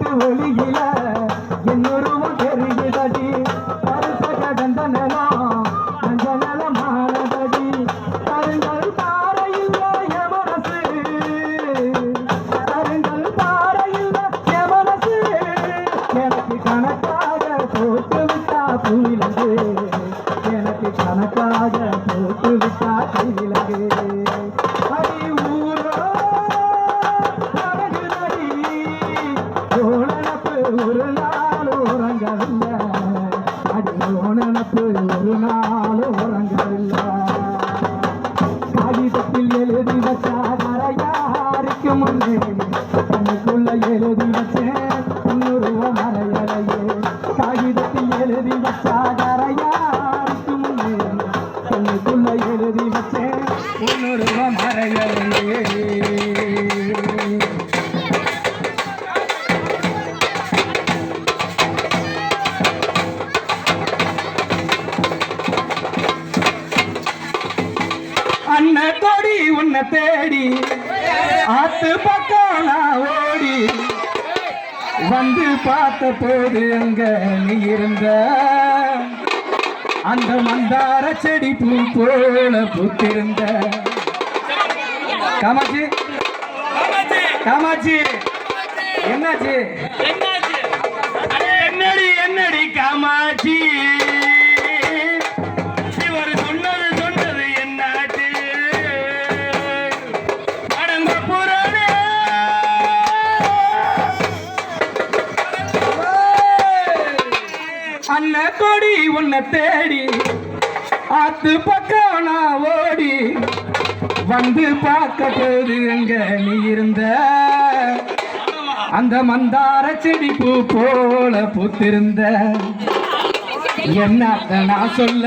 வீட்டு வெளியில என்னொருவன் பெருகிதடி பரிச கடந்த நிலம் நஞ்ச நிலமானதடி கருங்கல் பாறையில் என் மனசு. பாறையில் என் எனக்கு கணக்காக போட்டு விட்டா புயலது எனக்கு கணக்காக போட்டு விட்டா புயலது ஓனப்பு ஒரு நாள் உறங்கவில்லை காகிதத்தில் எழுதி வச்சார யாருக்கு முன்னே. கண்ணுக்குள்ள எழுதி வச்சேன் இன்னொருவ மறையலையே காகிதத்தில் எழுதி வச்சார யாருக்கு முன்னே கண்ணுக்குள்ள எழுதி வச்சேன் இன்னொருவ மறையலையே கொடி உன்னை தேடி. ஆத்து பக்கம் நான் ஓடி. வந்து பார்த்த போது அங்க நீ இருந்த. அந்த மந்தார செடி பூ போல பூத்திருந்த. காமாட்சி. காமாட்சி. என்னாச்சு? கொடி உன்னை தேடி ஆத்து பக்கம் நான் ஓடி வந்து பார்க்க போது எங்க நீ இருந்த. அந்த மந்தார செடி பூ போல பூத்திருந்த. என்னத்த நான் சொல்ல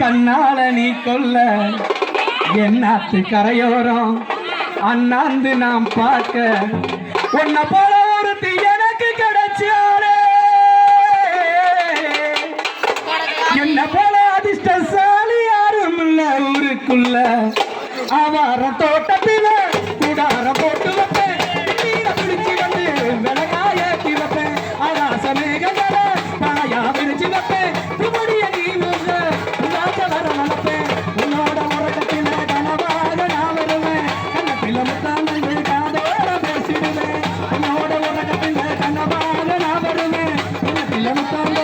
கண்ணால நீ கொல்ல. என்னாத்து கரையோரம் அண்ணாந்து நாம் பார்க்க. உன்னை போல ஊருக்குள்ள அவார தோட்டத்தில கூடாரம் போட்டு வைப்பேன். நீரை பிடிச்சி வந்து விலகாய வைப்பேன். ஆகாச மேகங்கள பாயா விரிச்சு வைப்பேன். இப்படிய நீ உங்க உன்னாச்ச வர நடப்பேன். உன்னோட உறக்கத்தில கனவாக நான் வருவேன். கண்ணத்தில முத்தாமல் காதோட பேசிடுவேன். உன்னோட உறக்கத்தில கனவாக நான் வருவேன். கண்ணத்தில முத்தாமல்